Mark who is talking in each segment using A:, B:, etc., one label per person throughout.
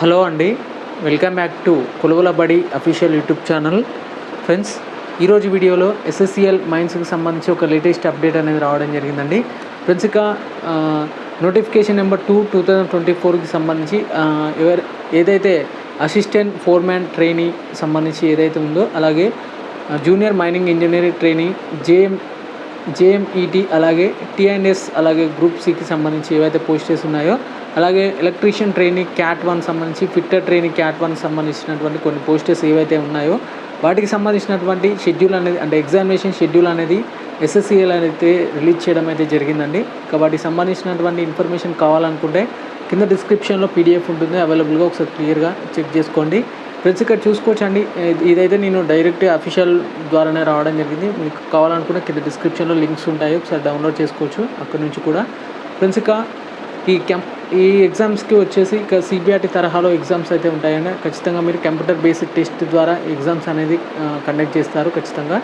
A: Hello అండి welcome back to కొలువుల బడి official YouTube channel. Friends ఈరోజు వీడియోలో ఎస్ఎస్సిఎల్ మైన్స్కి సంబంధించి ఒక లేటెస్ట్ అప్డేట్ అనేది రావడం జరిగిందండి. ఫ్రెండ్స్ ఇక notification number two two thousand twenty ఫోర్కి సంబంధించి ఎవరు ఏదైతే అసిస్టెంట్ ఫోర్మ్యాన్ ట్రైనీ సంబంధించి ఏదైతే ఉందో అలాగే junior mining engineering trainee JM JMET అలాగే టీఎన్ఎస్ అలాగే గ్రూప్ సికి సంబంధించి ఏవైతే పోస్టెస్ ఉన్నాయో అలాగే ఎలక్ట్రీషియన్ ట్రైనింగ్ క్యాట్ వన్ సంబంధించి ఫిట్టర్ ట్రైనింగ్ క్యాట్ వన్ సంబంధించినటువంటి కొన్ని పోస్టర్స్ ఏవైతే ఉన్నాయో వాటికి సంబంధించినటువంటి షెడ్యూల్ అనేది అంటే ఎగ్జామినేషన్ షెడ్యూల్ అనేది ఎస్ఎస్సిఎల్ అనేది రిలీజ్ చేయడం అయితే జరిగిందండి. ఇక వాటికి సంబంధించినటువంటి ఇన్ఫర్మేషన్ కావాలనుకుంటే కింద డిస్క్రిప్షన్లో పీడిఎఫ్ ఉంటుంది అవైలబుల్గా ఒకసారి క్లియర్గా చెక్ చేసుకోండి. ఫ్రెండ్స్ ఇక్కడ చూసుకోవచ్చండి. అండి ఇదైతే నేను డైరెక్ట్ అఫీషియల్ ద్వారానే రావడం జరిగింది. మీకు కావాలనుకుంటే కింద డిస్క్రిప్షన్లో లింక్స్ ఉంటాయి ఒకసారి డౌన్లోడ్ చేసుకోవచ్చు అక్కడ నుంచి కూడా. ఫ్రెండ్స్ ఇక ఈ కెంప్ ఈ ఎగ్జామ్స్కి వచ్చేసి ఇక సిబిఆర్టీ తరహాలో ఎగ్జామ్స్ అయితే ఉంటాయండి. ఖచ్చితంగా మీరు కంప్యూటర్ బేసిక్ టెస్ట్ ద్వారా ఎగ్జామ్స్ అనేది కండక్ట్ చేస్తారు ఖచ్చితంగా.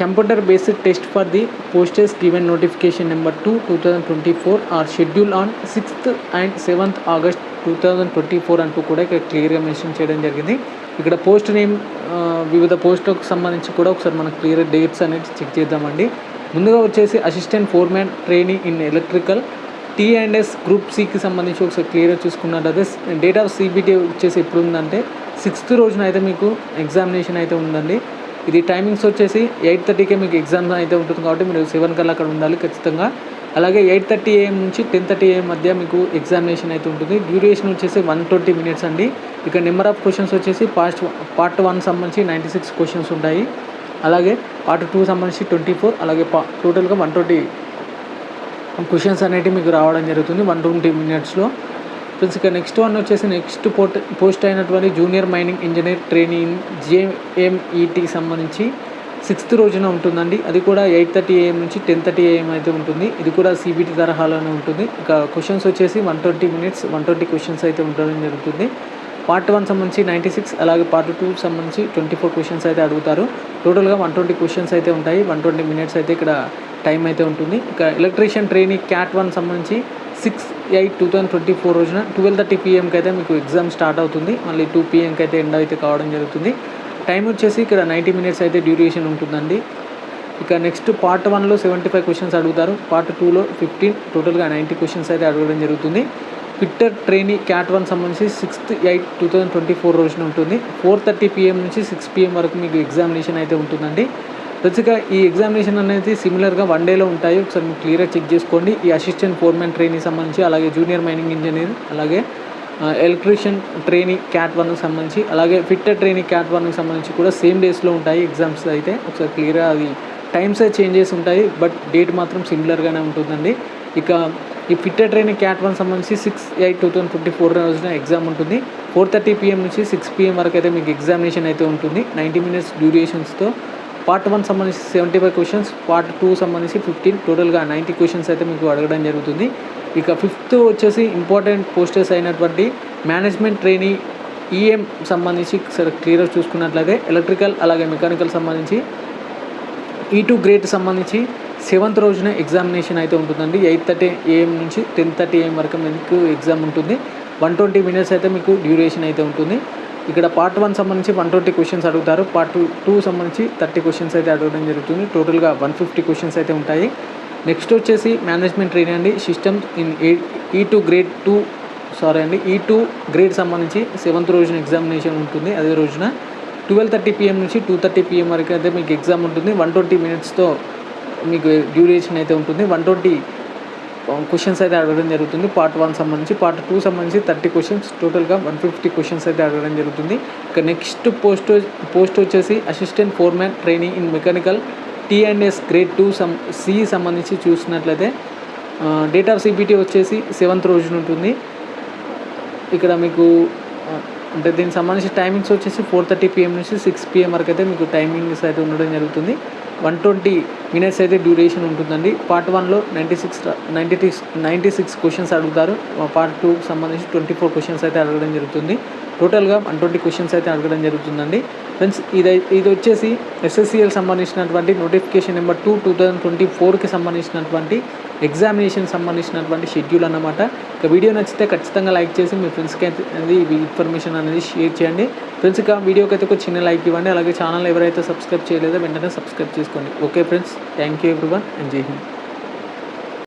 A: Computer based test for the posters given notification number two two thousand twenty four are schedule on sixth and seventh August two thousand twenty four అంటూ కూడా ఇక్కడ క్లియర్గా మెన్షన్ చేయడం జరిగింది. ఇక్కడ పోస్ట్ నేమ్ వివిధ పోస్టులకు సంబంధించి కూడా ఒకసారి మనం క్లియర్ డేట్స్ అనేది చెక్ చేద్దామండి. ముందుగా వచ్చేసి assistant foreman training in electrical T and S group సికి సంబంధించి ఒకసారి క్లియర్గా చూసుకున్నట్టయితే డేట్ ఆఫ్ సిబిటీ వచ్చేసి ఎప్పుడు ఉందంటే సిక్స్త్ రోజున అయితే మీకు ఎగ్జామినేషన్ అయితే ఉందండి. ఇది టైమింగ్స్ వచ్చేసి ఎయిట్ థర్టీకే మీకు ఎగ్జామ్ అయితే ఉంటుంది కాబట్టి మీరు సెవెన్ కల్లా అక్కడ ఉండాలి ఖచ్చితంగా. అలాగే ఎయిట్ థర్టీ ఏఎం నుంచి టెన్ థర్టీ ఏఎం మధ్య మీకు ఎగ్జామినేషన్ అయితే ఉంటుంది. డ్యూరేషన్ వచ్చేసి వన్ ట్వంటీ మినిట్స్ అండి. ఇక్కడ నెంబర్ ఆఫ్ క్వశ్చన్స్ వచ్చేసి పాస్ట్ పార్ట్ వన్ సంబంధించి నైంటీ సిక్స్ క్వశ్చన్స్ ఉంటాయి. అలాగే పార్ట్ టూ సంబంధించి ట్వంటీ ఫోర్ అలాగే పా టోటల్గా వన్ ట్వంటీ క్వశ్చన్స్ అనేటివి మీకు రావడం జరుగుతుంది. వన్ ట్వంటీ మినిట్స్లో ఫ్రెండ్స్ ఇక నెక్స్ట్ వన్ వచ్చేసి నెక్స్ట్ పోట్ పోస్ట్ అయినటువంటి జూనియర్ మైనింగ్ ఇంజనీర్ ట్రైనింగ్ జేఎంఈటీకి సంబంధించి సిక్స్త్ రోజున ఉంటుందండి. అది కూడా ఎయిట్ థర్టీ ఏఎం నుంచి టెన్ థర్టీ ఏఎం అయితే ఉంటుంది. ఇది కూడా సిబిటీ తరహాలోనే ఉంటుంది. ఇక క్వశ్చన్స్ వచ్చేసి one twenty minutes one twenty questions అయితే ఉండడం జరుగుతుంది. పార్ట్ వన్ సంబంధించి నైంటీ సిక్స్ అలాగే పార్ట్ టూ సంబంధించి ట్వంటీ ఫోర్ క్వశ్చన్స్ అయితే అడుగుతారు. టోటల్గా వన్ ట్వంటీ క్వశ్చన్స్ అయితే ఉంటాయి. వన్ ట్వంటీ మినిట్స్ అయితే ఇక్కడ టైం అయితే ఉంటుంది. ఇక ఎలక్ట్రీషియన్ ట్రైనింగ్ క్యాట్ వన్ సంబంధించి six eight two thousand twenty four రోజున ట్వెల్వ్ థర్టీ పిఎంకి అయితే మీకు ఎగ్జామ్ స్టార్ట్ అవుతుంది. మళ్ళీ టూ పిఎంకి అయితే ఎండ్ అయితే కావడం జరుగుతుంది. టైం వచ్చేసి ఇక్కడ నైంటీ మినిట్స్ అయితే డ్యూరేషన్ ఉంటుందండి. ఇక నెక్స్ట్ పార్ట్ వన్లో సెవెంటీ ఫైవ్ క్వశ్చన్స్ అడుగుతారు. పార్ట్ టూలో ఫిఫ్టీన్ టోటల్గా నైంటీ క్వశ్చన్స్ అయితే అడగడం జరుగుతుంది. ఫిట్టర్ ట్రైనీ క్యాట్ వన్ సంబంధించి sixth eight two thousand twenty four రోజున ఉంటుంది. ఫోర్ థర్టీ పిఎం నుంచి సిక్స్ పిఎం వరకు మీకు ఎగ్జామినేషన్ అయితే ఉంటుందండి. ప్రతిగా ఈ ఎగ్జామినేషన్ అనేది సిమిలర్గా వన్ డేలో ఉంటాయి. ఒకసారి మీరు క్లియర్గా చెక్ చేసుకోండి. ఈ అసిస్టెంట్ ఫోర్మెన్ ట్రైనీ సంబంధించి అలాగే జూనియర్ మైనింగ్ ఇంజనీర్ అలాగే ఎలక్ట్రీషియన్ ట్రైనీ క్యాట్ వన్కి సంబంధించి అలాగే ఫిట్టర్ ట్రైనీ క్యాట్ వన్కి సంబంధించి కూడా సేమ్ డేస్లో ఉంటాయి ఎగ్జామ్స్ అయితే. ఒకసారి క్లియర్గా అది టైమ్స్ చేంజెస్ ఉంటాయి. బట్ డేట్ మాత్రం సిమిలర్గానే ఉంటుందండి. ఇక ఈ ఫిట్టర్ ట్రైనింగ్ క్యాట్ వన్ సంబంధించి six eight two thousand twenty four రోజున ఎగ్జామ్ ఉంటుంది. ఫోర్ థర్టీ పిఎం నుంచి సిక్స్ పిఎం వరకు అయితే మీకు ఎగ్జామినేషన్ అయితే ఉంటుంది. నైంటీ మినిట్స్ డ్యూరేషన్స్తో పార్ట్ వన్ సంబంధించి seventy five questions part two సంబంధించి ఫిఫ్టీన్ టోటల్గా నైంటీ క్వశ్చన్స్ అయితే మీకు అడగడం జరుగుతుంది. ఇక ఫిఫ్త్ వచ్చేసి ఇంపార్టెంట్ పోస్టర్స్ అయినటువంటి మేనేజ్మెంట్ ట్రైనింగ్ ఈఎం సంబంధించి సరే క్లియర్గా చూసుకున్నట్లయితే ఎలక్ట్రికల్ అలాగే మెకానికల్ సంబంధించి ఈ టూ గ్రేడ్ సంబంధించి సెవెంత్ రోజున ఎగ్జామినేషన్ అయితే ఉంటుందండి. ఎయిట్ థర్టీ ఏఎం నుంచి టెన్ థర్టీ ఏఎం వరకు మీకు ఎగ్జామ్ ఉంటుంది. వన్ ట్వంటీ మినిట్స్ అయితే మీకు డ్యూరేషన్ అయితే ఉంటుంది. ఇక్కడ పార్ట్ వన్ సంబంధించి వన్ ట్వంటీ క్వశ్చన్స్ అడుగుతారు. పార్ట్ టూ టూ సంబంధించి థర్టీ క్వశ్చన్స్ అయితే అడగడం జరుగుతుంది. టోటల్గా వన్ ఫిఫ్టీ క్వశ్చన్స్ అయితే ఉంటాయి. నెక్స్ట్ వచ్చేసి మేనేజ్మెంట్ ట్రైనింగ్ అండి. Systems in E two grade two sorry అండి ఈ టూ గ్రేడ్ సంబంధించి సెవెంత్ రోజున ఎగ్జామినేషన్ ఉంటుంది. అదే రోజున ట్వెల్వ్ థర్టీ పిఎం నుంచి టూ థర్టీ పిఎం వరకు అయితే మీకు ఎగ్జామ్ ఉంటుంది. వన్ ట్వంటీ మినిట్స్తో మీకు డ్యూరేషన్ అయితే ఉంటుంది. వన్ ట్వంటీ క్వశ్చన్స్ అయితే అడగడం జరుగుతుంది. పార్ట్ వన్ సంబంధించి పార్ట్ టూ సంబంధించి థర్టీ క్వశ్చన్స్ టోటల్గా వన్ ఫిఫ్టీ క్వశ్చన్స్ అయితే అడగడం జరుగుతుంది. ఇక నెక్స్ట్ పోస్ట్ పోస్ట్ వచ్చేసి assistant foreman training in mechanical T and S grade two సం సి సంబంధించి చూసినట్లయితే డేట్ ఆఫ్ సిబిటీ వచ్చేసి సెవెంత్ రోజున ఉంటుంది. ఇక్కడ మీకు uh, అంటే దీనికి సంబంధించి టైమింగ్స్ వచ్చేసి ఫోర్ థర్టీ పిఎం నుంచి సిక్స్ పిఎం వరకు అయితే మీకు టైమింగ్స్ అయితే ఉండడం జరుగుతుంది. వన్ ట్వంటీ మినిట్స్ అయితే డ్యూరేషన్ ఉంటుందండి. పార్ట్ వన్లో ninety six ninety six ninety six questions అడుగుతారు పార్ట్ టూకి సంబంధించి ట్వంటీ ఫోర్ క్వశ్చన్స్ అయితే అడగడం జరుగుతుంది. టోటల్గా వన్ ట్వంటీ క్వశ్చన్స్ అయితే అడగడం జరుగుతుందండి. ఫ్రెండ్స్ ఇది ఇది వచ్చేసి ఎస్ఎస్సిఎల్ సంబంధించినటువంటి notification number two two thousand twenty ఫోర్కి సంబంధించినటువంటి ఎగ్జామినేషన్ సంబంధించినటువంటి షెడ్యూల్ అన్నమాట. ఇక వీడియో నచ్చితే ఖచ్చితంగా లైక్ చేసి మీ ఫ్రెండ్స్కి అయితే అనేది ఇన్ఫర్మేషన్ అనేది షేర్ చేయండి. ఫ్రెండ్స్ ఆ వీడియోకి అయితే ఒక చిన్న లైక్ ఇవ్వండి. అలాగే ఛానల్ ఎవరైతే సబ్స్క్రైబ్ చేయలేదో వెంటనే సబ్స్క్రైబ్ చేసుకోండి. Okay friends thank you everyone and జై హింద్.